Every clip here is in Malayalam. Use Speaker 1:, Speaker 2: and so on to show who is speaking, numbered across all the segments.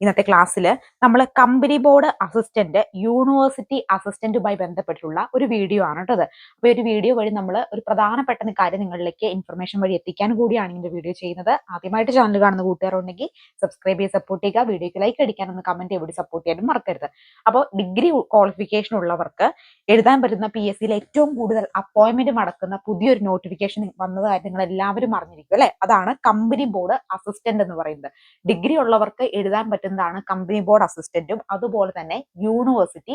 Speaker 1: ഇന്നത്തെ ക്ലാസ്സിൽ നമ്മൾ കമ്പനി ബോർഡ് അസിസ്റ്റന്റ് യൂണിവേഴ്സിറ്റി അസിസ്റ്റന്റുമായി ബന്ധപ്പെട്ടിട്ടുള്ള ഒരു വീഡിയോ ആണ് കേട്ടത് അപ്പോൾ ഒരു വീഡിയോ വഴി നമ്മൾ ഒരു പ്രധാനപ്പെട്ട കാര്യം നിങ്ങളിലേക്ക് ഇൻഫർമേഷൻ വഴി എത്തിക്കാൻ കൂടിയാണ് ഈ വീഡിയോ ചെയ്യുന്നത് ആദ്യമായിട്ട് ചാനൽ കാണുന്ന കൂട്ടുകാരുണ്ടെങ്കിൽ സബ്സ്ക്രൈബ് ചെയ്ത് സപ്പോർട്ട് ചെയ്യുക വീഡിയോക്ക് ലൈക്ക് അടിക്കാനൊന്ന് കമന്റ് ചെയ്ത് സപ്പോർട്ട് ചെയ്യാനും മറക്കരുത്. അപ്പോൾ ഡിഗ്രി ക്വാളിഫിക്കേഷൻ ഉള്ളവർക്ക് എഴുതാൻ പറ്റുന്ന പി എസ് സിയിൽ ഏറ്റവും കൂടുതൽ അപ്പോയിന്റ്മെന്റ് നടക്കുന്ന പുതിയൊരു നോട്ടിഫിക്കേഷൻ വന്നതായിട്ട് നിങ്ങൾ എല്ലാവരും അറിഞ്ഞിരിക്കും അല്ലെ? അതാണ് കമ്പനി ബോർഡ് അസിസ്റ്റന്റ് എന്ന് പറയുന്നത്. ഡിഗ്രി ഉള്ളവർക്ക് എഴുതാൻ പറ്റുന്നതാണ് കമ്പനി ബോർഡ് അസിസ്റ്റന്റും അതുപോലെ തന്നെ university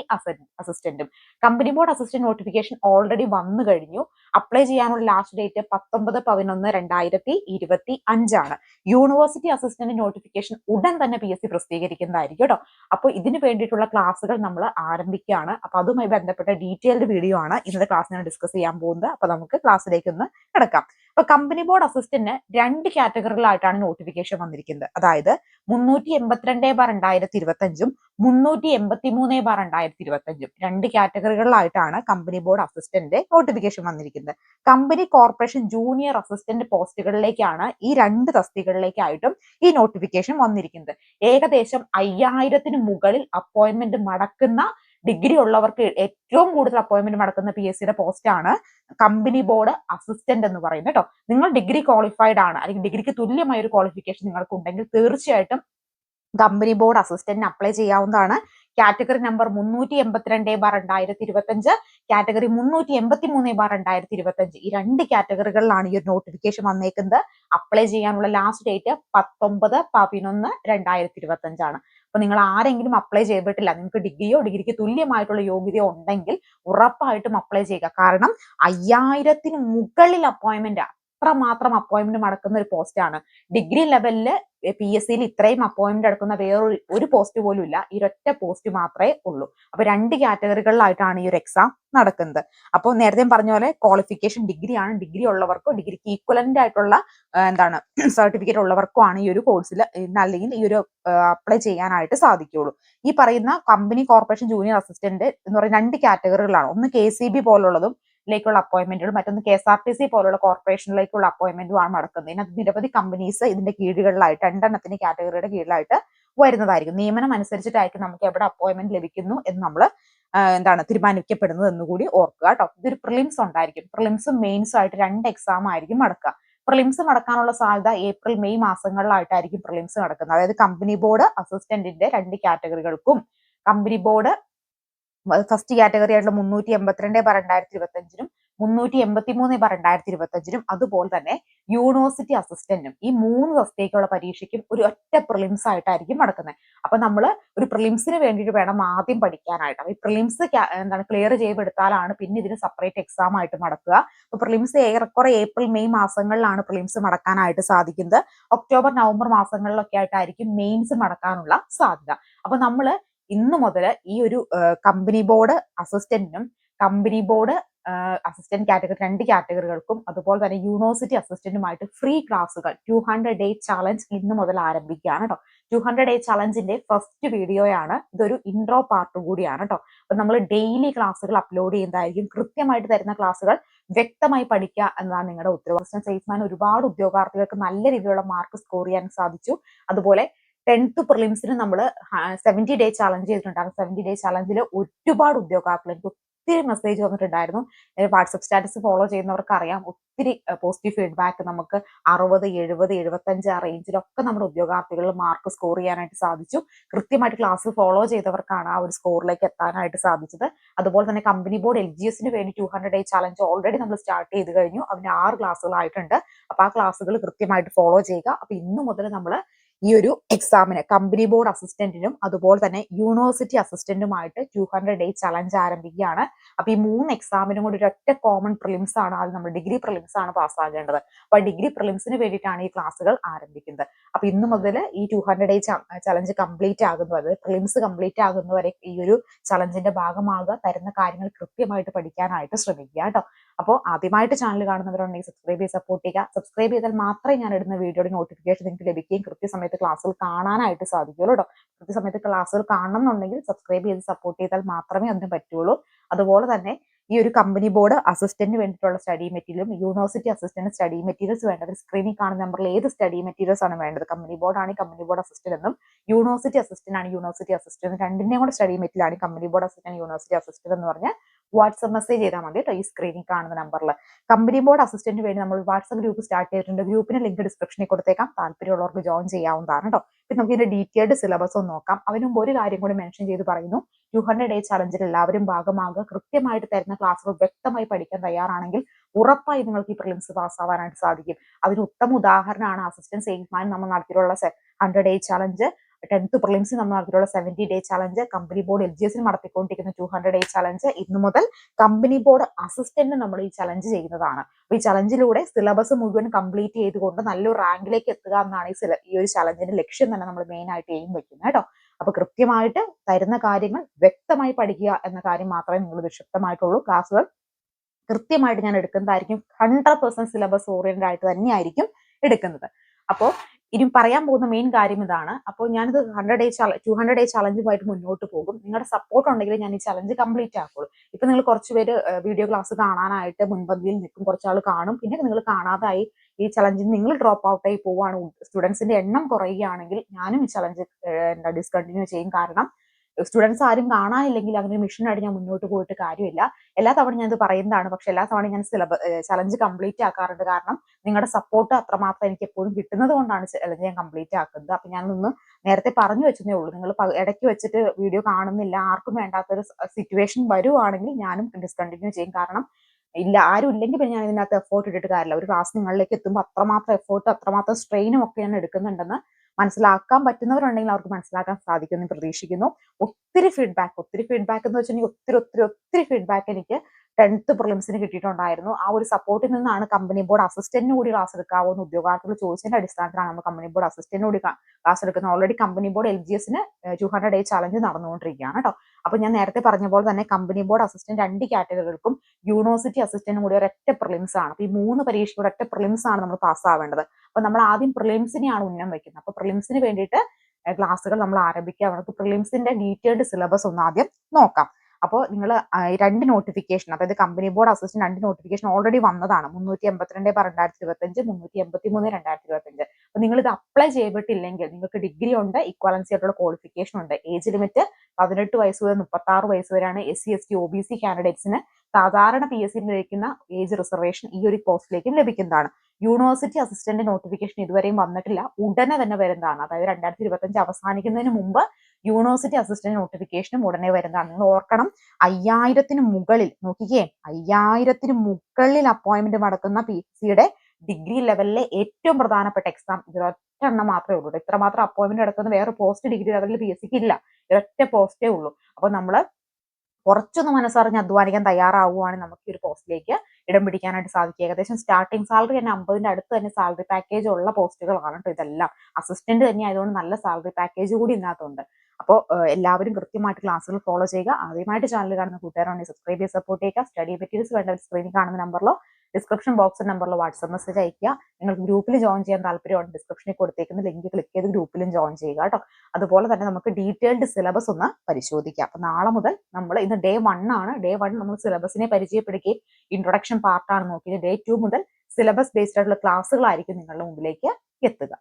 Speaker 1: അസിസ്റ്റന്റും company board assistant notification already വന്നു കഴിഞ്ഞു. അപ്ലൈ ചെയ്യാനുള്ള ലാസ്റ്റ് ഡേറ്റ് പത്തൊമ്പത് പതിനൊന്ന് രണ്ടായിരത്തി ഇരുപത്തി അഞ്ചാണ്. യൂണിവേഴ്സിറ്റി അസിസ്റ്റന്റ് നോട്ടിഫിക്കേഷൻ ഉടൻ തന്നെ പി എസ് സി പ്രസിദ്ധീകരിക്കുന്നതായിരിക്കും കേട്ടോ അപ്പോൾ ഇതിന് വേണ്ടിയിട്ടുള്ള ക്ലാസ്സുകൾ നമ്മൾ ആരംഭിക്കുകയാണ്. അപ്പൊ അതുമായി ബന്ധപ്പെട്ട ഡീറ്റെയിൽഡ് വീഡിയോ ആണ് ഇന്നത്തെ ക്ലാസ് ഞാൻ ഡിസ്കസ് ചെയ്യാൻ പോകുന്നത്. അപ്പൊ നമുക്ക് ക്ലാസ്സിലേക്ക് ഒന്ന് കിടക്കാം. അപ്പൊ കമ്പനി ബോർഡ് അസിസ്റ്റന്റിന് രണ്ട് കാറ്റഗറികളായിട്ടാണ് നോട്ടിഫിക്കേഷൻ വന്നിരിക്കുന്നത്. അതായത് മുന്നൂറ്റി എൺപത്തിരണ്ട് ബാർ രണ്ടായിരത്തി ഇരുപത്തി അഞ്ചും മുന്നൂറ്റി എൺപത്തി മൂന്ന് ബാർ രണ്ടായിരത്തി ഇരുപത്തി അഞ്ചും രണ്ട് കാറ്റഗറികളിലായിട്ടാണ് കമ്പനി ബോർഡ് അസിസ്റ്റന്റിന്റെ നോട്ടിഫിക്കേഷൻ വന്നിരിക്കുന്നത്. കമ്പനി കോർപ്പറേഷൻ ജൂനിയർ അസിസ്റ്റന്റ് പോസ്റ്റുകളിലേക്കാണ് ഈ രണ്ട് തസ്തികളിലേക്കായിട്ടും ഈ നോട്ടിഫിക്കേഷൻ വന്നിരിക്കുന്നത്. ഏകദേശം അയ്യായിരത്തിന് മുകളിൽ അപ്പോയിന്റ്മെന്റ് മടക്കുന്ന ഡിഗ്രി ഉള്ളവർക്ക് ഏറ്റവും കൂടുതൽ അപ്പോയിന്റ്മെന്റ് നടക്കുന്ന പി എസ് സിയുടെ പോസ്റ്റ് ആണ് കമ്പനി ബോർഡ് അസിസ്റ്റന്റ് എന്ന് പറയുന്നത് കേട്ടോ. നിങ്ങൾ ഡിഗ്രി ക്വാളിഫൈഡ് ആണ് അല്ലെങ്കിൽ ഡിഗ്രിക്ക് തുല്യമായ ഒരു ക്വാളിഫിക്കേഷൻ നിങ്ങൾക്ക് ഉണ്ടെങ്കിൽ തീർച്ചയായിട്ടും കമ്പനി ബോർഡ് അസിസ്റ്റന്റിന് അപ്ലൈ ചെയ്യാവുന്നതാണ്. കാറ്റഗറി നമ്പർ മുന്നൂറ്റി എൺപത്തിരണ്ട് ബാർ രണ്ടായിരത്തി ഇരുപത്തഞ്ച് കാറ്റഗറി മുന്നൂറ്റി എൺപത്തി മൂന്ന് ബാർ രണ്ടായിരത്തി ഇരുപത്തഞ്ച് ഈ രണ്ട് കാറ്റഗറികളിലാണ് ഈ ഒരു നോട്ടിഫിക്കേഷൻ വന്നേക്കുന്നത്. അപ്ലൈ ചെയ്യാനുള്ള ലാസ്റ്റ് ഡേറ്റ് പത്തൊമ്പത് പതിനൊന്ന് രണ്ടായിരത്തി ഇരുപത്തി അഞ്ചാണ് അപ്പൊ നിങ്ങൾ ആരെങ്കിലും അപ്ലൈ ചെയ്തിട്ടില്ല നിങ്ങൾക്ക് ഡിഗ്രിയോ ഡിഗ്രിക്ക് തുല്യമായിട്ടുള്ള യോഗ്യതയോ ഉണ്ടെങ്കിൽ ഉറപ്പായിട്ടും അപ്ലൈ ചെയ്യുക. കാരണം അയ്യായിരത്തിന് മുകളിൽ അപ്പോയിന്റ്മെന്റ് അത്രമാത്രം അപ്പോയിന്റ്മെന്റ് മടക്കുന്ന ഒരു പോസ്റ്റാണ് ഡിഗ്രി ലെവലിൽ പി എസ് സിയിൽ ഇത്രയും അപ്പോയിന്റ്മെന്റ് എടുക്കുന്ന വേറൊരു ഒരു പോസ്റ്റ് പോലും ഇല്ല. ഈ ഒറ്റ പോസ്റ്റ് മാത്രമേ ഉള്ളൂ. അപ്പൊ രണ്ട് കാറ്റഗറികളിലായിട്ടാണ് ഈ ഒരു എക്സാം നടക്കുന്നത്. അപ്പോൾ നേരത്തെ പറഞ്ഞ പോലെ ക്വാളിഫിക്കേഷൻ ഡിഗ്രി ആണ്. ഡിഗ്രി ഉള്ളവർക്കോ ഡിഗ്രിക്ക് ഈക്വലന്റ് ആയിട്ടുള്ള എന്താണ് സർട്ടിഫിക്കറ്റ് ഉള്ളവർക്കോ ആണ് ഈ ഒരു കോഴ്സിൽ അല്ലെങ്കിൽ ഈ ഒരു അപ്ലൈ ചെയ്യാനായിട്ട് സാധിക്കുള്ളൂ ഈ പറയുന്ന കമ്പനി കോർപ്പറേഷൻ ജൂനിയർ അസിസ്റ്റന്റ് എന്ന് പറയുന്ന രണ്ട് കാറ്റഗറികളാണ് ഒന്ന് കെ സി ബി പോലുള്ളതും ലേക്കുള്ള അപ്പോയിന്റ്മെന്റുകളും മറ്റൊന്ന് K S R T C പോലുള്ള കോർപ്പറേഷനിലേക്കുള്ള അപ്പോയിന്റ്മെന്റുമാണ് നടക്കുന്നത്. ഇതിനകത്ത് നിരവധി കമ്പനീസ് ഇതിന്റെ കീഴുകളിലായിട്ട് രണ്ടെണ്ണത്തിന്റെ കാറ്റഗറിയുടെ കീഴിലായിട്ട് വരുന്നതായിരിക്കും. നിയമനം അനുസരിച്ചിട്ടായിരിക്കും നമുക്ക് എവിടെ അപ്പോയിന്റ്മെന്റ് ലഭിക്കുന്നു എന്ന് നമ്മൾ എന്താണ് തീരുമാനിക്കപ്പെടുന്നത് എന്നുകൂടി ഓർക്കുക കേട്ടോ. ഇതൊരു പ്രിലിംസ് ഉണ്ടായിരിക്കും. പ്രിലിംസും മെയിൻസും ആയിട്ട് രണ്ട് എക്സാം ആയിരിക്കും നടക്കുക. പ്രിലിംസ് നടക്കാനുള്ള സാധ്യത ഏപ്രിൽ മെയ് മാസങ്ങളിലായിട്ടായിരിക്കും പ്രിലിംസ് നടക്കുന്നത്. അതായത് കമ്പനി ബോർഡ് അസിസ്റ്റന്റിന്റെ രണ്ട് കാറ്റഗറികൾക്കും കമ്പനി ബോർഡ് ഫസ്റ്റ് കാറ്റഗറി ആയിട്ടുള്ള മുന്നൂറ്റി എൺപത്തിരണ്ട് ബാർ രണ്ടായിരത്തി ഇരുപത്തി അഞ്ചിനും മുന്നൂറ്റി എൺപത്തി മൂന്ന് ബാർ രണ്ടായിരത്തി ഇരുപത്തി അഞ്ചിനും അതുപോലെ തന്നെ യൂണിവേഴ്സിറ്റി അസിസ്റ്റന്റും ഈ മൂന്ന് ദിവസത്തേക്കുള്ള പരീക്ഷയ്ക്കും ഒരു ഒറ്റ പ്രിലിംസ് ആയിട്ടായിരിക്കും നടക്കുന്നത്. അപ്പൊ നമ്മൾ ഒരു പ്രിലിംസിന് വേണ്ടിയിട്ട് വേണം ആദ്യം പഠിക്കാനായിട്ട്. ഈ പ്രിലിംസ് എന്താണ് ക്ലിയർ ചെയ്തെടുത്താലാണ് പിന്നെ ഇതിന് സെപ്പറേറ്റ് എക്സാം ആയിട്ട് നടക്കുക. അപ്പൊ പ്രിലിംസ് ഏറെക്കുറെ ഏപ്രിൽ മെയ് മാസങ്ങളിലാണ് പ്രിലിംസ് നടക്കാനായിട്ട് സാധിക്കുന്നത്. ഒക്ടോബർ നവംബർ മാസങ്ങളിലൊക്കെ ആയിട്ടായിരിക്കും മെയിൻസ് നടക്കാനുള്ള സാധ്യത. അപ്പൊ നമ്മൾ ഇന്ന് മുതൽ ഈ ഒരു കമ്പനി ബോർഡ് അസിസ്റ്റന്റിനും കമ്പനി ബോർഡ് അസിസ്റ്റന്റ് കാറ്റഗറി രണ്ട് കാറ്റഗറികൾക്കും അതുപോലെ തന്നെ യൂണിവേഴ്സിറ്റി അസിസ്റ്റന്റുമായിട്ട് ഫ്രീ ക്ലാസ്സുകൾ ടു ഹൺഡ്രഡ് ഡേ ചാലഞ്ച് ഇന്ന് മുതൽ ആരംഭിക്കുകയാണ് കേട്ടോ ടു ഹൺഡ്രഡ് ഡേ ചാലഞ്ചിന്റെ ഫസ്റ്റ് വീഡിയോയാണ് ഇതൊരു ഇൻട്രോ പാർട്ട് കൂടിയാണ് കേട്ടോ അപ്പൊ നമ്മൾ ഡെയിലി ക്ലാസ്സുകൾ അപ്ലോഡ് ചെയ്യുന്നതായിരിക്കും. കൃത്യമായിട്ട് തരുന്ന ക്ലാസ്സുകൾ വ്യക്തമായി പഠിക്കുക എന്നതാണ് നിങ്ങളുടെ ഉത്തരവാദിത്വം സെയിൽസ്മാൻ ഒരുപാട് ഉദ്യോഗാർത്ഥികൾക്ക് നല്ല രീതിയിലുള്ള മാർക്ക് സ്കോർ ചെയ്യാൻ സാധിച്ചു. അതുപോലെ ടെൻത്ത് പ്രിലിംസിന് നമ്മൾ സെവന്റി ഡേ ചാലഞ്ച് ചെയ്തിട്ടുണ്ടായിരുന്നു സെവന്റി ഡേ ചാലഞ്ചിൽ ഒരുപാട് ഉദ്യോഗാർത്ഥികൾ എനിക്ക് ഒത്തിരി മെസ്സേജ് വന്നിട്ടുണ്ടായിരുന്നു. വാട്സപ്പ് സ്റ്റാറ്റസ് ഫോളോ ചെയ്യുന്നവർക്ക് അറിയാം. ഒത്തിരി പോസിറ്റീവ് ഫീഡ്ബാക്ക് നമുക്ക് അറുപത് എഴുപത് എഴുപത്തഞ്ച് ആ റേഞ്ചിലൊക്കെ നമ്മുടെ ഉദ്യോഗാർത്ഥികൾ മാർക്ക് സ്കോർ ചെയ്യാനായിട്ട് സാധിച്ചു. കൃത്യമായിട്ട് ക്ലാസ് ഫോളോ ചെയ്തവർക്കാണ് ആ ഒരു സ്കോറിലേക്ക് എത്താനായിട്ട് സാധിച്ചത്. അതുപോലെ തന്നെ കമ്പനി ബോർഡ് എൽ ജി എസിന് വേണ്ടി two hundred day challenge already നമ്മൾ സ്റ്റാർട്ട് ചെയ്ത് കഴിഞ്ഞു. അതിന് ആറ് ക്ലാസ്സുകളായിട്ടുണ്ട് അപ്പൊ ആ ക്ലാസ്സുകൾ കൃത്യമായിട്ട് ഫോളോ ചെയ്യുക. അപ്പൊ ഇന്ന് മുതൽ നമ്മൾ ഈ ഒരു എക്സാമിന് കമ്പനി ബോർഡ് അസിസ്റ്റന്റിനും അതുപോലെ തന്നെ യൂണിവേഴ്സിറ്റി അസിസ്റ്റന്റുമായിട്ട് ടു ഹൺഡ്രഡ് ഡേ ചലഞ്ച് ആരംഭിക്കുകയാണ്. അപ്പൊ ഈ മൂന്ന് എക്സാമിനും കൂടി ഒരൊറ്റ കോമൺ പ്രിലിംസ് ആണ് അത് നമ്മൾ ഡിഗ്രി പ്രിലിംസ് ആണ് പാസ്സാകേണ്ടത് അപ്പൊ ഡിഗ്രി പ്രിലിംസിന് വേണ്ടിയിട്ടാണ് ഈ ക്ലാസ്സുകൾ ആരംഭിക്കുന്നത്. അപ്പൊ ഇന്ന് മുതൽ ഈ two hundred day challenge complete ആകുന്നു അത് പ്രിലിംസ് കംപ്ലീറ്റ് ആകുന്നവരെ ഈ ഒരു ചലഞ്ചിന്റെ ഭാഗമാകുക തരുന്ന കാര്യങ്ങൾ കൃത്യമായിട്ട് പഠിക്കാനായിട്ട് ശ്രമിക്കുക കേട്ടോ. അപ്പോൾ ആദ്യമായിട്ട് ചാനൽ കാണുന്നവരുണ്ടെങ്കിൽ സബ്സ്ക്രൈബ് ചെയ്ത് സപ്പോർട്ട് ചെയ്യുക. സബ്സ്ക്രൈബ് ചെയ്താൽ മാത്രമേ ഞാൻ ഇടുന്ന വീഡിയോയുടെ നോട്ടിഫിക്കേഷൻ നിങ്ങൾക്ക് ലഭിക്കുകയും കൃത്യസമയത്ത് ക്ലാസ്സുകൾ കാണാനായിട്ട് സാധിക്കുള്ളൂ കേട്ടോ കൃത്യസമയത്ത് ക്ലാസ്സുകൾ കാണണം എന്നുണ്ടെങ്കിൽ സബ്സ്ക്രൈബ് ചെയ്ത് സപ്പോർട്ട് ചെയ്താൽ മാത്രമേ അതിന് പറ്റുള്ളൂ. അതുപോലെ തന്നെ ഈ ഒരു കമ്പനി ബോർഡ് അസിസ്റ്റന്റ് വേണ്ടിയിട്ടുള്ള സ്റ്റഡി മെറ്റീരിയലും യൂണിവേഴ്സിറ്റി അസിസ്റ്റന്റ് സ്റ്റഡി മെറ്റീരിയൽസ് വേണ്ടത് സ്ക്രീനിൽ കാണുന്ന നമ്പറിൽ ഏത് സ്റ്റഡി മെറ്റീരിയൽസ് ആണ് വേണ്ടത്? കമ്പനി ബോർഡ് ആണ് കമ്പനി ബോർഡ് അസിസ്റ്റന്റ് എന്നും യൂണിവേഴ്സിറ്റി അസിസ്റ്റന്റ് ആണ് യൂണിവേഴ്സിറ്റി അസിസ്റ്റന്റ് രണ്ടിനെയും കൂടെ സ്റ്റഡി മെറ്റീരിയൽ ആണ് company board assistant university assistant എന്ന് പറഞ്ഞ് വാട്സ്ആപ്പ് മെസ്സേജ് ചെയ്താൽ മതി കേട്ടോ ഈ സ്ക്രീനിൽ കാണുന്ന നമ്പറിൽ കമ്പനി ബോർഡ് അസിസ്റ്റന്റ് വേണ്ടി നമ്മൾ വാട്സപ്പ് ഗ്രൂപ്പ് സ്റ്റാർട്ട് ചെയ്തിട്ടുണ്ട്. ഗ്രൂപ്പിന് ലിങ്ക് ഡിസ്ക്രിപ്ഷനിൽ കൊടുത്തേക്കാം. താല്പര്യമുള്ളവർക്ക് ജോയിൻ ചെയ്യാവുന്നതാണ് കേട്ടോ. പിന്നെ നമുക്ക് ഇതിന്റെ ഡീറ്റെയിൽഡ് സിലബസ് ഒന്ന് നോക്കാം. അതിനു മുമ്പ് ഒരു കാര്യം കൂടി മെൻഷൻ ചെയ്ത് പറയുന്നു. ടു ഹൺഡ്രഡ് ഡേ ചലഞ്ചിൽ എല്ലാവരും ഭാഗമാകുക കൃത്യമായിട്ട് തരുന്ന ക്ലാസ്സുകൾ വ്യക്തമായി പഠിക്കാൻ തയ്യാറാണെങ്കിൽ ഉറപ്പായി നിങ്ങൾക്ക് ഈ പ്രിലിംസ് പാസ്സാവാനായിട്ട് സാധിക്കും. അതിന് ഉത്തമ ഉദാഹരണമാണ് അസിസ്റ്റന്റ് സെയിൽസ്മാൻ നമ്മൾ നടത്തിയിട്ടുള്ള hundred day challenge tenth prelims നമ്മൾ നടത്തിയിട്ടുള്ള seventy day challenge company board L G എസിന് നടത്തിക്കൊണ്ടിരിക്കുന്ന ടു ഹൺഡ്രഡ് ഡേ ചലഞ്ച് ഇന്നു മുതൽ കമ്പനി ബോർഡ് അസിസ്റ്റന്റ് നമ്മൾ ഈ ചലഞ്ച് ചെയ്യുന്നതാണ്. ഈ ചലഞ്ചിലൂടെ സിലബസ് മുഴുവൻ കംപ്ലീറ്റ് ചെയ്തുകൊണ്ട് നല്ലൊരു റാങ്കിലേക്ക് എത്തുക എന്നാണ് ഈ ഈ ഒരു ചലഞ്ചിന്റെ ലക്ഷ്യം തന്നെ നമ്മൾ മെയിൻ ആയിട്ട് എയിം വെക്കുന്നത് കേട്ടോ. അപ്പൊ കൃത്യമായിട്ട് തരുന്ന കാര്യങ്ങൾ വ്യക്തമായി പഠിക്കുക എന്ന കാര്യം മാത്രമേ നിങ്ങൾ നിക്ഷിപ്തമായിട്ടുള്ളൂ ക്ലാസ്സുകൾ കൃത്യമായിട്ട് ഞാൻ എടുക്കുന്നതായിരിക്കും. ഹൺഡ്രഡ് പെർസെന്റ് സിലബസ് ഓറിയന്റഡ് ആയിട്ട് തന്നെയായിരിക്കും എടുക്കുന്നത്. അപ്പോൾ ഇനി പറയാൻ പോകുന്ന മെയിൻ കാര്യം ഇതാണ്. അപ്പോൾ ഞാനിത് hundred day challenge two hundred day ചലഞ്ചുമായിട്ട് മുന്നോട്ട് പോകും. നിങ്ങളുടെ സപ്പോർട്ട് ഉണ്ടെങ്കിൽ ഞാൻ ഈ ചലഞ്ച് കംപ്ലീറ്റ് ആക്കുള്ളൂ. ഇപ്പൊ നിങ്ങൾ കുറച്ച് പേര് വീഡിയോ ക്ലാസ് കാണാനായിട്ട് മുൻപന്തിയിൽ നിൽക്കും. കുറച്ചാൾ കാണും. പിന്നെ നിങ്ങൾ കാണാതായി ഈ ചലഞ്ചിൽ നിങ്ങൾ ഡ്രോപ്പ് ഔട്ടായി പോവുകയാണ് സ്റ്റുഡൻസിന്റെ എണ്ണം കുറയുകയാണെങ്കിൽ ഞാനും ഈ ചലഞ്ച് ഡിസ്കണ്ടിന്യൂ ചെയ്യും. കാരണം സ്റ്റുഡൻസ് ആരും കാണാനില്ലെങ്കിൽ അങ്ങനെ മിഷനായിട്ട് ഞാൻ മുന്നോട്ട് പോയിട്ട് കാര്യമില്ല. എല്ലാ തവണ ഞാൻ ഇത് പറയുന്നതാണ്. പക്ഷെ എല്ലാ തവണ ഞാൻ സിലബസ് ചലഞ്ച് കംപ്ലീറ്റ് ആക്കാറുണ്ട്. കാരണം നിങ്ങളുടെ സപ്പോർട്ട് അത്രമാത്രം എനിക്ക് എപ്പോഴും കിട്ടുന്നത് കൊണ്ടാണ് ചലഞ്ച് ഞാൻ കംപ്ലീറ്റ് ആക്കുന്നത്. അപ്പൊ ഞാൻ ഒന്ന് നേരത്തെ പറഞ്ഞു വെച്ചതേ ഉള്ളൂ. നിങ്ങൾ ഇടയ്ക്ക് വെച്ചിട്ട് വീഡിയോ കാണുന്നില്ല. ആർക്കും വേണ്ടാത്തൊരു സിറ്റുവേഷൻ വരുവാണെങ്കിൽ ഞാനും ഡിസ്കണ്ടിന്യൂ ചെയ്യും. കാരണം ഇല്ല ആരും ഇല്ലെങ്കിൽ പിന്നെ ഞാൻ ഇതിനകത്ത് എഫോർട്ട് ഇട്ടിട്ട് കാര്യമില്ല. ഒരു ക്ലാസ് നിങ്ങളിലേക്ക് എത്തുമ്പോൾ അത്രമാത്രം എഫോർട്ട് അത്രമാത്രം സ്ട്രെയിനും ഒക്കെ ഞാൻ എടുക്കുന്നുണ്ടെന്ന് മനസ്സിലാക്കാൻ പറ്റുന്നവരുണ്ടെങ്കിൽ അവർക്ക് മനസ്സിലാക്കാൻ സാധിക്കുമെന്ന് പ്രതീക്ഷിക്കുന്നു. ഒത്തിരി ഫീഡ്ബാക്ക് ഒത്തിരി ഫീഡ്ബാക്ക് എന്ന് വെച്ചിട്ടുണ്ടെങ്കിൽ ഒത്തിരി ഒത്തിരി ഒത്തിരി ഫീഡ്ബാക്ക് എനിക്ക് ടെൻത്ത് പ്രിലിംസിന് കിട്ടിയിട്ടുണ്ടായിരുന്നു. ആ ഒരു സപ്പോർട്ടിൽ നിന്നാണ് കമ്പനി ബോർഡ് അസിസ്റ്റന്റിന് കൂടി ക്ലാസ് എടുക്കാവോ എന്ന് ഉദ്യോഗാർത്ഥികൾ ചോദിച്ചതിന്റെ അടിസ്ഥാനത്തിലാണ് നമ്മൾ കമ്പനി ബോർഡ് അസിസ്റ്റന്റിന് കൂടി ക്ലാസ് എടുക്കുന്നത്. Already company board L G എസിന് ടു ഹൺഡ്രഡ് ഡേ ചലഞ്ച് നടന്നുകൊണ്ടിരിക്കുകയാണ് കേട്ടോ അപ്പൊ ഞാൻ നേരത്തെ പറഞ്ഞ പോലെ തന്നെ കമ്പനി ബോർഡ് അസിസ്റ്റന്റ് രണ്ട് കാറ്റഗറികൾക്കും യൂണിവേഴ്സിറ്റി അസിസ്റ്റന്റും കൂടി ഒരൊറ്റ പ്രിലിംസ് ആണ്. അപ്പൊ ഈ മൂന്ന് പരീക്ഷയുടെ ഒറ്റ പ്രിലിംസ് ആണ് നമ്മൾ പാസ്സാവേണ്ടത് അപ്പൊ നമ്മൾ ആദ്യം പ്രിലിംസിനെയാണ് ഉന്നം വെക്കുന്നത്. അപ്പൊ പ്രിലിംസിന് വേണ്ടിയിട്ട് ക്ലാസ്സുകൾ നമ്മൾ ആരംഭിക്കുക നമുക്ക് പ്രിലിംസിന്റെ ഡീറ്റെയിൽഡ് സിലബസ് ഒന്ന് ആദ്യം നോക്കാം. അപ്പോൾ നിങ്ങൾ രണ്ട് നോട്ടിഫിക്കേഷൻ അതായത് കമ്പനി ബോർഡ് അസിസ്റ്റന്റ് രണ്ട് നോട്ടിഫിക്കേഷൻ ഓൾറെഡി വന്നതാണ്. മുന്നൂറ്റി എൺപത്തിരണ്ട് രണ്ടായിരത്തി ഇരുപത്തഞ്ച് മുന്നൂറ്റി എൺപത്തി മൂന്ന് രണ്ടായിരത്തി ഇരുപത്തഞ്ച് അപ്പൊ നിങ്ങൾ ഇത് അപ്ലൈ ചെയ്തിട്ടില്ലെങ്കിൽ നിങ്ങൾക്ക് ഡിഗ്രി ഉണ്ട് ഇക്വാലൻസി ആയിട്ടുള്ള ക്വാളിഫിക്കേഷൻ ഉണ്ട്. ഏജ് ലിമിറ്റ് പതിനെട്ട് വയസ്സ് മുതൽ മുപ്പത്തി ആറ് വയസ്സ് വരെയാണ് S C S T O B C കാൻഡിഡേറ്റ്സിന് സാധാരണ പി എസ് സിയിൽ ലഭിക്കുന്ന ഏജ് റിസർവേഷൻ ഈ ഒരു പോസ്റ്റിലേക്കും ലഭിക്കുന്നതാണ്. യൂണിവേഴ്സിറ്റി അസിസ്റ്റന്റ് നോട്ടിഫിക്കേഷൻ ഇതുവരെയും വന്നിട്ടില്ല. ഉടനെ തന്നെ വരുന്നതാണ്. അതായത് രണ്ടായിരത്തി ഇരുപത്തഞ്ച് അവസാനിക്കുന്നതിന് മുമ്പ് യൂണിവേഴ്സിറ്റി അസിസ്റ്റന്റ് നോട്ടിഫിക്കേഷനും ഉടനെ വരുന്നതാണ്. നിങ്ങൾ ഓർക്കണം അയ്യായിരത്തിന് മുകളിൽ നോക്കിക്കേ അയ്യായിരത്തിന് മുകളിൽ അപ്പോയിന്റ്മെന്റ് നടക്കുന്ന പി സിയുടെ ഡിഗ്രി ലെവലിലെ ഏറ്റവും പ്രധാനപ്പെട്ട എക്സാം ഇതൊറ്റ എണ്ണം മാത്രമേ ഉള്ളൂ. ഇത്ര മാത്രം അപ്പോയിന്റ്മെന്റ് നടക്കുന്ന വേറെ പോസ്റ്റ് ഡിഗ്രി ലെവലിൽ പി എസ് സിക്ക് ഇല്ല. ഒരൊറ്റ പോസ്റ്റേ ഉള്ളൂ. അപ്പൊ നമ്മൾ കുറച്ചൊന്ന് മനസ്സറിഞ്ഞ് അധ്വാനിക്കാൻ തയ്യാറാവുകയാണെങ്കിൽ നമുക്ക് ഈ ഒരു പോസ്റ്റിലേക്ക് ഇടം പിടിക്കാനായിട്ട് സാധിക്കും ഏകദേശം സ്റ്റാർട്ടിംഗ് സാലറി തന്നെ അമ്പതിന്റെ അടുത്ത് തന്നെ സാലറി പാക്കേജ് ഉള്ള പോസ്റ്റുകളാണ് കേട്ടോ ഇതെല്ലാം. അസിസ്റ്റന്റ് തന്നെ ആയതുകൊണ്ട് നല്ല സാലറി പാക്കേജ് കൂടി ഇതിനകത്തുണ്ട്. അപ്പോൾ എല്ലാവരും കൃത്യമായിട്ട് ക്ലാസ്സുകൾ ഫോളോ ചെയ്യുക. ആദ്യമായിട്ട് ചാനൽ കാണുന്ന കൂട്ടുകാരാണെങ്കിൽ സബ്സ്ക്രൈബ് ചെയ്ത് സപ്പോർട്ട് ചെയ്യുക. സ്റ്റഡി മെറ്റീരിയൽസ് വേണ്ട സ്ക്രീനിൽ കാണുന്ന നമ്പറിലോ ഡിസ്ക്രിപ്ഷൻ ബോക്സ് നമ്പറിലോ വാട്സ്ആപ്പ് മെസ്സേജ് അയക്കുക നിങ്ങൾ ഗ്രൂപ്പിൽ ജോയിൻ ചെയ്യാൻ താല്പര്യമാണ് ഡിസ്ക്രിപ്ഷനിൽ കൊടുത്തേക്കുന്ന ലിങ്ക് ക്ലിക്ക് ചെയ്ത് ഗ്രൂപ്പിലും ജോയിൻ ചെയ്യുക കേട്ടോ. അതുപോലെ തന്നെ നമുക്ക് ഡീറ്റെയിൽഡ് സിലബസ് ഒന്ന് പരിശോധിക്കാം. അപ്പൊ നാളെ മുതൽ നമ്മൾ ഇന്ന് ഡേ വൺ ആണ്. ഡേ വൺ നമ്മൾ സിലബസിനെ പരിചയപ്പെടുകയും ഇൻട്രൊഡക്ഷൻ പാർട്ടാണ് നോക്കിയത് ഡേ ടു മുതൽ സിലബസ് ബേസ്ഡ് ആയിട്ടുള്ള ക്ലാസ്സുകളായിരിക്കും നിങ്ങളുടെ മുമ്പിലേക്ക് എത്തുക.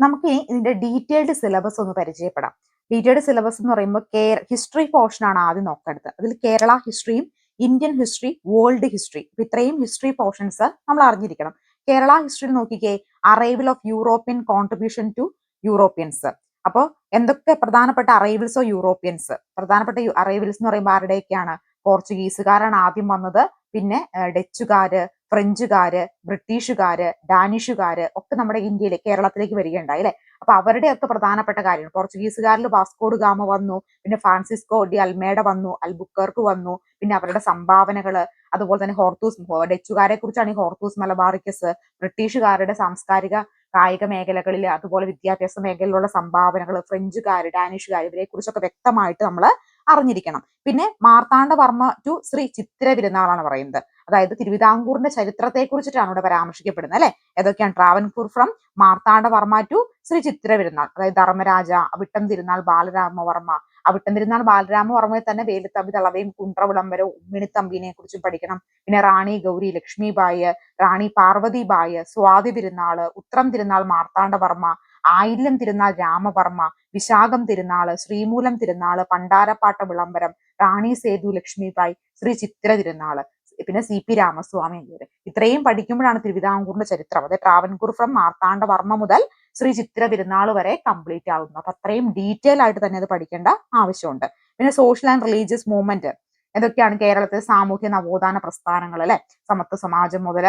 Speaker 1: നമുക്ക് ഇതിന്റെ ഡീറ്റെയിൽഡ് സിലബസ് ഒന്ന് പരിചയപ്പെടാം. ഡീറ്റെയിൽഡ് സിലബസ് എന്ന് പറയുമ്പോൾ ഹിസ്റ്ററി പോർഷൻ ആണ് ആദ്യം നോക്കേണ്ടത്. അതിൽ കേരള ഹിസ്റ്ററിയും ഇന്ത്യൻ ഹിസ്റ്ററി വേൾഡ് ഹിസ്റ്ററി ഇപ്പൊ ഇത്രയും ഹിസ്റ്ററി പോർഷൻസ് നമ്മൾ അറിഞ്ഞിരിക്കണം. കേരള ഹിസ്റ്ററിയിൽ നോക്കിക്കേ arrival of European contribution to Europeans അപ്പോൾ എന്തൊക്കെ പ്രധാനപ്പെട്ട അറൈവൽസോ യൂറോപ്യൻസ് പ്രധാനപ്പെട്ട അറൈവൽസ് എന്ന് പറയുമ്പോൾ ആരുടെയൊക്കെയാണ്? പോർച്ചുഗീസുകാരാണ് ആദ്യം വന്നത്. പിന്നെ ഡച്ചുകാര് ഫ്രഞ്ചുകാര് ബ്രിട്ടീഷുകാര് ഡാനിഷുകാര് ഒക്കെ നമ്മുടെ ഇന്ത്യയിലെ കേരളത്തിലേക്ക് വരികയുണ്ടായി അല്ലെ? അപ്പൊ അവരുടെയൊക്കെ പ്രധാനപ്പെട്ട കാര്യങ്ങൾ. പോർച്ചുഗീസുകാരിൽ വാസ്കോഡ് ഗാമ വന്നു പിന്നെ ഫ്രാൻസിസ്കോ ഡി അൽമേഡ വന്നു അൽബുക്കർക്ക് വന്നു പിന്നെ അവരുടെ സംഭാവനകൾ അതുപോലെ തന്നെ ഹോർത്തൂസ് ഡച്ചുകാരെ കുറിച്ചാണ് ഈ ഹോർത്തൂസ് മലബാറിക്കസ് ബ്രിട്ടീഷുകാരുടെ സാംസ്കാരിക കായിക മേഖലകളിൽ അതുപോലെ വിദ്യാഭ്യാസ മേഖലയിലുള്ള സംഭാവനകൾ ഫ്രഞ്ചുകാർ ഡാനിഷുകാർ ഇവരെ കുറിച്ചൊക്കെ വ്യക്തമായിട്ട് നമ്മൾ അറിഞ്ഞിരിക്കണം. പിന്നെ മാർത്താണ്ഡവർമ്മ ടു ശ്രീ ചിത്തിര വിരുന്നാളാണ് പറയുന്നത്. അതായത് തിരുവിതാംകൂറിന്റെ ചരിത്രത്തെ കുറിച്ചിട്ടാണ് ഇവിടെ പരാമർശിക്കപ്പെടുന്നത് അല്ലെ? ഏതൊക്കെയാണ്? ട്രാവൻകൂർ ഫ്രം മാർത്താണ്ഡവർമ്മ ടു ശ്രീ ചിത്തിര അതായത് ധർമ്മരാജ വിട്ടൻ തിരുനാൾ ബാലരാമവർമ്മ അവിട്ടം തിരുനാൾ ബാലരാമവർമ്മയെ തന്നെ വേലുത്തമ്പി തളവയും കുണ്ട്രവിളംബരവും ഉമ്മിണിത്തമ്പിനെ കുറിച്ചും പഠിക്കണം. പിന്നെ റാണി ഗൗരി ലക്ഷ്മിബായ് റാണി പാർവതിബായ് സ്വാതി തിരുനാൾ ഉത്രം തിരുനാൾ മാർത്താണ്ഡവർമ്മ ആയില്യം തിരുനാൾ രാമവർമ്മ വിശാഖം തിരുനാൾ ശ്രീമൂലം തിരുനാൾ പണ്ടാരപ്പാട്ട വിളംബരം റാണി സേതു ലക്ഷ്മിബായി ശ്രീ ചിത്ര തിരുനാൾ പിന്നെ സി പി രാമസ്വാമി എന്നിവര് ഇത്രയും പഠിക്കുമ്പോഴാണ് തിരുവിതാംകൂറിന്റെ ചരിത്രം. അതായത് ട്രാവൻകൂർ ഫ്രം മാർത്താണ്ഡവർമ്മ മുതൽ ശ്രീ ചിത്ര തിരുനാൾ വരെ കംപ്ലീറ്റ് ആകുന്നു അപ്പൊ അത്രയും ഡീറ്റെയിൽ ആയിട്ട് തന്നെ അത് പഠിക്കേണ്ട ആവശ്യമുണ്ട്. പിന്നെ സോഷ്യൽ ആൻഡ് റിലീജിയസ് മൂവ്മെന്റ് എന്തൊക്കെയാണ് കേരളത്തിലെ സാമൂഹ്യ നവോത്ഥാന പ്രസ്ഥാനങ്ങൾ അല്ലെ? സമത്വ സമാജം മുതൽ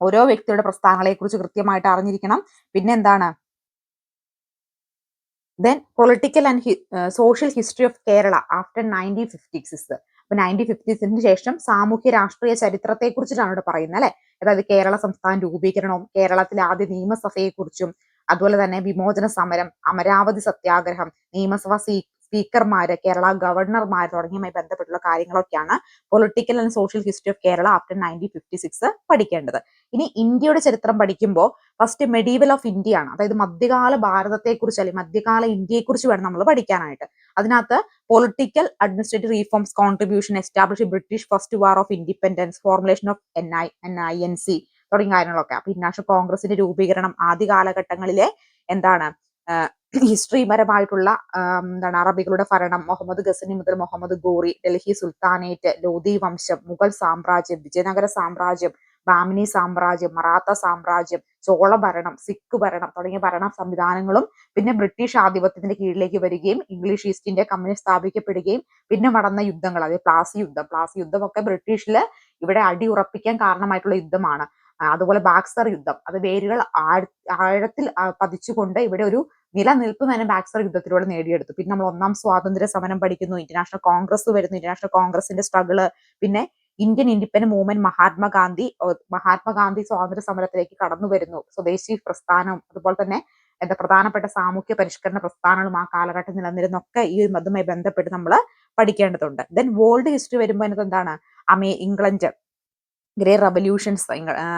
Speaker 1: ഓരോ വ്യക്തിയുടെ പ്രസ്ഥാനങ്ങളെ കുറിച്ച് കൃത്യമായിട്ട് അറിഞ്ഞിരിക്കണം. പിന്നെ എന്താണ്? Then political and social history of Kerala after nineteen fifty six അപ്പൊ നയന്റീൻ ഫിഫ്റ്റീസിന് ശേഷം സാമൂഹ്യ രാഷ്ട്രീയ ചരിത്രത്തെ കുറിച്ചിട്ടാണ് ഇവിടെ പറയുന്നത് അല്ലെ? അതായത് കേരള സംസ്ഥാന രൂപീകരണവും കേരളത്തിലെ ആദ്യ നിയമസഭയെ കുറിച്ചും അതുപോലെ തന്നെ വിമോചന സമരം അമരാവതി സത്യാഗ്രഹം നിയമസഭ സീ സ്പീക്കർമാര് കേരള ഗവർണർമാർ തുടങ്ങിയമായി ബന്ധപ്പെട്ടുള്ള കാര്യങ്ങളൊക്കെയാണ് political and social history of Kerala after nineteen fifty six പഠിക്കേണ്ടത്. ഇനി ഇന്ത്യയുടെ ചരിത്രം പഠിക്കുമ്പോൾ ഫസ്റ്റ് മെഡീവൽ ഓഫ് ആണ് അതായത് മധ്യകാല ഭാരതത്തെക്കുറിച്ച് അല്ലെങ്കിൽ മധ്യകാല ഇന്ത്യയെക്കുറിച്ച് വേണം നമ്മൾ പഠിക്കാനായിട്ട്. അതിനകത്ത് political administrative reforms contribution establish British first war of independence formulation of N I N I N C തുടങ്ങിയ കാര്യങ്ങളൊക്കെ. അപ്പൊ ഇന്റർനാഷണൽ കോൺഗ്രസിന്റെ രൂപീകരണം ആദ്യ കാലഘട്ടങ്ങളിലെ എന്താണ് ഹിസ്റ്ററിപരമായിട്ടുള്ള എന്താണ് അറബികളുടെ ഭരണം മുഹമ്മദ് ഗസനി മുതൽ മുഹമ്മദ് ഗോറി ഡൽഹി സുൽത്താനേറ്റ് ലോധി വംശം മുഗൾ സാമ്രാജ്യം വിജയനഗര സാമ്രാജ്യം ബാമിനി സാമ്രാജ്യം മറാത്ത സാമ്രാജ്യം ചോള ഭരണം സിഖ് ഭരണം തുടങ്ങിയ ഭരണ സംവിധാനങ്ങളും പിന്നെ ബ്രിട്ടീഷ് ആധിപത്യത്തിന്റെ കീഴിലേക്ക് വരികയും ഇംഗ്ലീഷ് ഈസ്റ്റ് ഇന്ത്യ കമ്പനി സ്ഥാപിക്കപ്പെടുകയും പിന്നെ നടന്ന യുദ്ധങ്ങൾ അതായത് പ്ലാസി യുദ്ധം. പ്ലാസി യുദ്ധമൊക്കെ ബ്രിട്ടീഷിൽ ഇവിടെ അടി ഉറപ്പിക്കാൻ കാരണമായിട്ടുള്ള യുദ്ധമാണ്. അതുപോലെ ബാക്സർ യുദ്ധം. അത് വേരുകൾ ആഴത്തിൽ പതിച്ചുകൊണ്ട് ഇവിടെ ഒരു നിലനിൽപ്പ് തന്നെ ബാക്സർ യുദ്ധത്തിലൂടെ നേടിയെടുത്തു. പിന്നെ നമ്മൾ ഒന്നാം സ്വാതന്ത്ര്യ സമരം പഠിക്കുന്നു ഇന്റർനാഷണൽ കോൺഗ്രസ് വരുന്നു ഇന്റർനാഷണൽ കോൺഗ്രസിന്റെ സ്ട്രഗിൾ പിന്നെ Indian independent movement Mahatma Gandhi Mahatma Gandhi സ്വാതന്ത്ര്യ സമരത്തിലേക്ക് കടന്നു വരുന്നു. സ്വദേശി പ്രസ്ഥാനം അതുപോലെ തന്നെ എന്താ പ്രധാനപ്പെട്ട സാമൂഹ്യ പരിഷ്കരണ പ്രസ്ഥാനങ്ങളും ആ കാലഘട്ടം നിലനിരുന്നൊക്കെ ഈ ഒരു അതുമായി ബന്ധപ്പെട്ട് നമ്മൾ പഠിക്കേണ്ടതുണ്ട്. ദെൻ വേൾഡ് ഹിസ്റ്ററി വരുമ്പോൾ അതിനകത്ത് എന്താണ്? അമേ England grey revolutions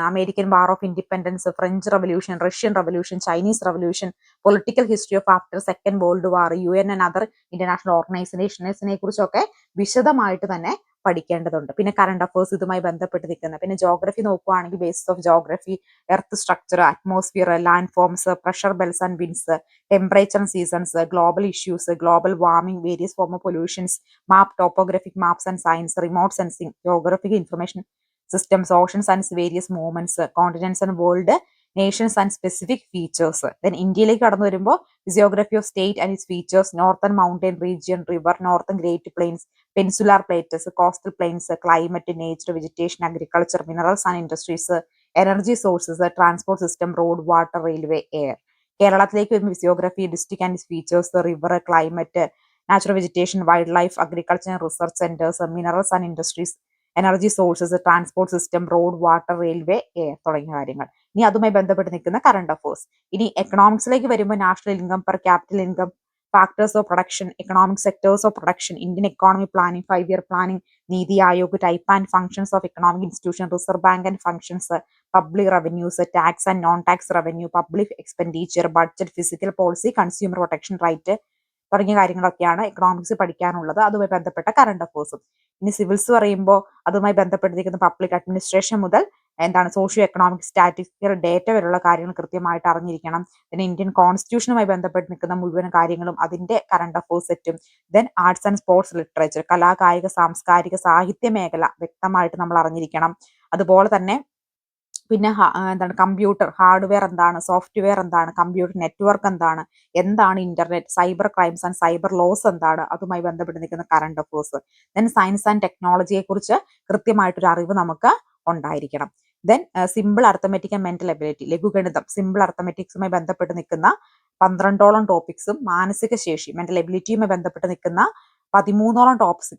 Speaker 1: American war of independence French revolution Russian revolution Chinese revolution political history of after second world war U N and other international ഓർഗനൈസേഷൻസിനെ കുറിച്ചൊക്കെ വിശദമായിട്ട് തന്നെ പഠിക്കേണ്ടതുണ്ട്. പിന്നെ കറണ്ട് അഫേഴ്സ് ഇതുമായി ബന്ധപ്പെട്ട് നിൽക്കുന്ന പിന്നെ ജോഗ്രഫി നോക്കുകയാണെങ്കിൽ basis of geography earth structure atmosphere land forms pressure belts and winds temperature seasons global issues global warming various form of pollutions map topographic maps and science remote sensing geographic information systems oceans and various movements continents and world nations and specific features then ഇന്ത്യയിലേക്ക് കടന്നു വരുമ്പോൾ physiography of state and its features northern mountain region river northern great plains peninsular plateaus coastal plains climate nature vegetation agriculture minerals and industries energy sources transport system road water railway air കേരളത്തിലേക്ക് വരുമ്പോൾ physiography district and features river climate natural vegetation wildlife agriculture research centres minerals and industries energy sources transport system road water railway air തുടങ്ങിയ കാര്യങ്ങൾ. ഇനി അതുമായി ബന്ധപ്പെട്ട് നിൽക്കുന്ന കറണ്ട് അഫേഴ്സ് ഇനി എക്കണോമിക്സിലേക്ക് വരുമ്പോൾ national income per capital income factors of production economic sectors of production Indian economy planning five year planning NITI Aayog type and functions of economic institution reserve bank and functions public revenues tax and non tax revenue public expenditure budget physical policy consumer protection right തുടങ്ങിയ കാര്യങ്ങളൊക്കെയാണ് എക്കണോമിക്സ് പഠിക്കാനുള്ളത്. അതുമായി ബന്ധപ്പെട്ട കറണ്ട് അഫേഴ്സും ഇനി സിവിൽസ് പറയുമ്പോൾ അതുമായി ബന്ധപ്പെട്ടിരിക്കുന്ന പബ്ലിക് അഡ്മിനിസ്ട്രേഷൻ മുതൽ എന്താണ് സോഷ്യോ എക്കണോമിക് സ്റ്റാറ്റിസ്റ്റിക്കൽ ഡേറ്റ വരെയുള്ള കാര്യങ്ങൾ കൃത്യമായിട്ട് അറിഞ്ഞിരിക്കണം. പിന്നെ ഇന്ത്യൻ കോൺസ്റ്റിറ്റ്യൂഷനുമായി ബന്ധപ്പെട്ട് നിൽക്കുന്ന മുഴുവൻ കാര്യങ്ങളും അതിന്റെ കറണ്ട് അഫേഴ്സ് സെറ്റും then arts and sports literature കലാകായിക സാംസ്കാരിക സാഹിത്യ മേഖല വ്യക്തമായിട്ട് നമ്മൾ അറിഞ്ഞിരിക്കണം. അതുപോലെ തന്നെ പിന്നെ എന്താണ് കമ്പ്യൂട്ടർ ഹാർഡ്വെയർ എന്താണ് സോഫ്റ്റ്വെയർ എന്താണ് കമ്പ്യൂട്ടർ നെറ്റ്വർക്ക് എന്താണ് എന്താണ് internet cyber crimes and cyber laws എന്താണ് അതുമായി ബന്ധപ്പെട്ട് നിൽക്കുന്ന current affairs then science and ടെക്നോളജിയെ കുറിച്ച് കൃത്യമായിട്ടൊരു അറിവ് നമുക്ക് ഉണ്ടായിരിക്കണം. Then simple arithmetic and mental ability ലഘുഗണിതം simple അർത്ഥമെറ്റിക്സുമായി ബന്ധപ്പെട്ട് നിൽക്കുന്ന പന്ത്രണ്ടോളം ടോപ്പിക്സും മാനസിക ശേഷി മെന്റൽ എബിലിറ്റിയുമായി ബന്ധപ്പെട്ട് നിൽക്കുന്ന പതിമൂന്നോളം ടോപ്സ്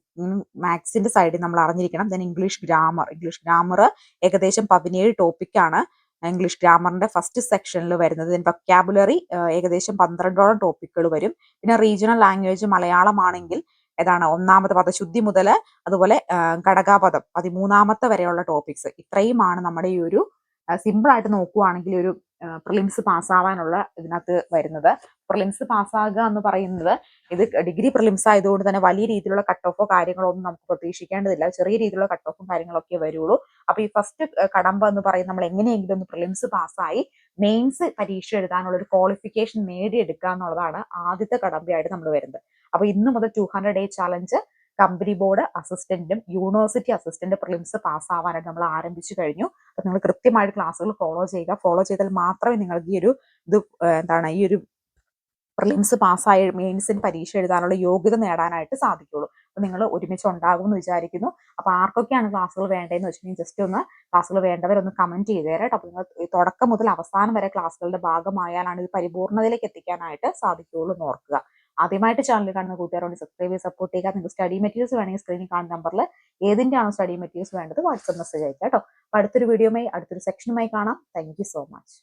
Speaker 1: മാത്സിന്റെ സൈഡിൽ നമ്മൾ അറിഞ്ഞിരിക്കണം. Then English grammar English grammar ഏകദേശം പതിനേഴ് ടോപ്പിക്കാണ് ഇംഗ്ലീഷ് ഗ്രാമറിന്റെ ഫസ്റ്റ് സെക്ഷനിൽ വരുന്നത്. വൊക്കാബുലറി ഏകദേശം പന്ത്രണ്ടോളം ടോപ്പിക്കുകൾ വരും. പിന്നെ റീജിയണൽ ലാംഗ്വേജ് മലയാളമാണെങ്കിൽ ഏതാണ് ഒന്നാമത്തെ പദശുദ്ധി മുതൽ അതുപോലെ ഘടകാപദം പതിമൂന്നാമത്തെ വരെയുള്ള ടോപ്പിക്സ് ഇത്രയുമാണ് നമ്മുടെ ഈ ഒരു സിമ്പിൾ ആയിട്ട് നോക്കുവാണെങ്കിൽ ഒരു പ്രിലിംസ് പാസ്സാവാനുള്ള ഇതിനകത്ത് വരുന്നത്. പ്രിലിംസ് പാസ്സാകുക എന്ന് പറയുന്നത് ഇത് ഡിഗ്രി പ്രിലിംസ് ആയതുകൊണ്ട് തന്നെ വലിയ രീതിയിലുള്ള കട്ട് ഓഫോ കാര്യങ്ങളോ ഒന്നും നമുക്ക് പ്രതീക്ഷിക്കേണ്ടതില്ല. ചെറിയ രീതിയിലുള്ള കട്ട് ഓഫും കാര്യങ്ങളൊക്കെ വരുള്ളൂ. അപ്പൊ ഈ ഫസ്റ്റ് കടമ്പ എന്ന് പറയുന്നത് നമ്മൾ എങ്ങനെയെങ്കിലും ഒന്ന് പ്രിലിംസ് പാസ്സായി മെയിൻസ് പരീക്ഷ എഴുതാനുള്ള ഒരു ക്വാളിഫിക്കേഷൻ നേടിയെടുക്കുക എന്നുള്ളതാണ് ആദ്യത്തെ കടമ്പയായിട്ട് നമ്മൾ വരുന്നത്. അപ്പൊ ഇന്ന് മുതൽ two hundred day challenge company board അസിസ്റ്റന്റും university assistant prelims പാസ്സാവാനായിട്ട് നമ്മൾ ആരംഭിച്ചു കഴിഞ്ഞു. അപ്പൊ നിങ്ങൾ കൃത്യമായിട്ട് ക്ലാസ്സുകൾ ഫോളോ ചെയ്യുക. ഫോളോ ചെയ്താൽ മാത്രമേ നിങ്ങൾക്ക് ഈ ഒരു ഇത് എന്താണ് ഈ ഒരു പ്രിലിംസ് പാസ്സായ മെയിൻസിന് പരീക്ഷ എഴുതാനുള്ള യോഗ്യത നേടാനായിട്ട് സാധിക്കുള്ളൂ. അപ്പൊ നിങ്ങൾ ഒരുമിച്ച് ഉണ്ടാകും എന്ന് വിചാരിക്കുന്നു. അപ്പൊ ആർക്കൊക്കെയാണ് ക്ലാസ്സുകൾ വേണ്ടതെന്ന് വെച്ചിട്ടുണ്ടെങ്കിൽ ജസ്റ്റ് ഒന്ന് ക്ലാസ്സുകൾ വേണ്ടവരൊന്ന് കമന്റ് ചെയ്തേരെ കേട്ടോ. അപ്പൊ നിങ്ങൾ തുടക്കം മുതൽ അവസാനം വരെ ക്ലാസ്സുകളുടെ ഭാഗമായാലാണ് ഇത് പരിപൂർണതയിലേക്ക് എത്തിക്കാനായിട്ട് സാധിക്കുകയുള്ളൂ എന്ന് ഓർക്കുക. ആദ്യമായിട്ട് ചാനൽ കാണുന്ന കൂട്ടുകാരോട് സബ്സ്ക്രൈബ് ചെയ്ത് സപ്പോർട്ട് ചെയ്യുക. നിങ്ങൾക്ക് സ്റ്റഡി മെറ്റീരിയൽസ് വേണമെങ്കിൽ സ്ക്രീനിൽ കാണുന്ന നമ്പറിൽ ഏതിന്റെ ആണോ സ്റ്റഡി മെറ്റീരിയൽസ് വേണ്ടത് വാട്സപ്പ് മെസ്സേജ് അയക്കാം കേട്ടോ. അടുത്തൊരു വീഡിയോയുമായി അടുത്തൊരു സെക്ഷനുമായി കാണാം. Thank so much